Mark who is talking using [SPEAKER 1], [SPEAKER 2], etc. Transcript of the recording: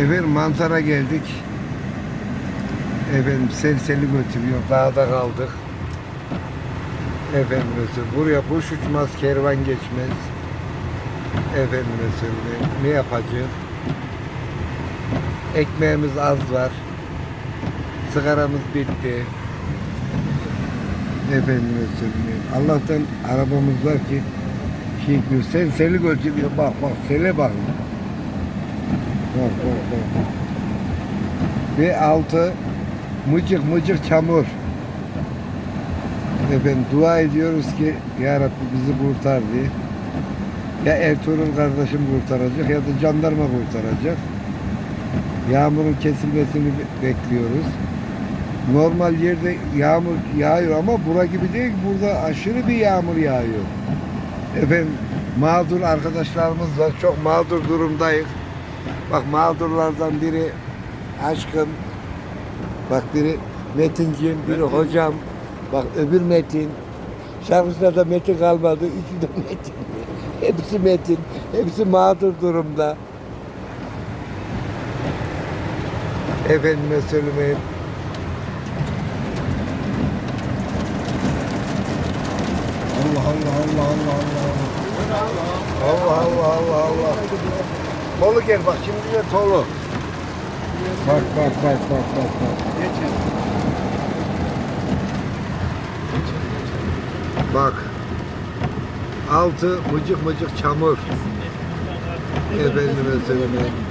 [SPEAKER 1] Efendim mantara geldik. Efendim selseli götürüyor. Dağda kaldık. Efendim mesela buraya kuş uçmaz, kervan geçmez. Efendim mesela ne yapacağız? Ekmeğimiz az var. Sigaramız bitti. Efendim söyleyeyim. Allah'tan arabamız var ki şey. Sen seli götürüyor. Bak bak sele bak bak. bak. Ve altı mıcık mıcık çamur. Efendim dua ediyoruz ki Ya Rabbi bizi kurtar diye. Ya Ertuğrul kardeşim kurtaracak ya da jandarma kurtaracak. Yağmurun kesilmesini be- bekliyoruz. Normal yerde yağmur yağıyor ama bura gibi değil. Burada aşırı bir yağmur yağıyor. Efendim mağdur arkadaşlarımız var. Çok mağdur durumdayız. Bak mağdurlardan biri aşkım. Bak biri Metinciğim, biri hocam. Bak öbür Metin. Şarkısında da Metin kalmadı. Üçü de Metin. Hepsi Metin. Hepsi mağdur durumda. Efendime söylemeyeyim. Allah Allah Allah Allah Allah. Allah Allah Allah Allah. Tolu gel bak şimdi de tolu. Bak bak bak bak bak bak. Bak. Altı mıcık mıcık çamur. Efendime söyleyeyim.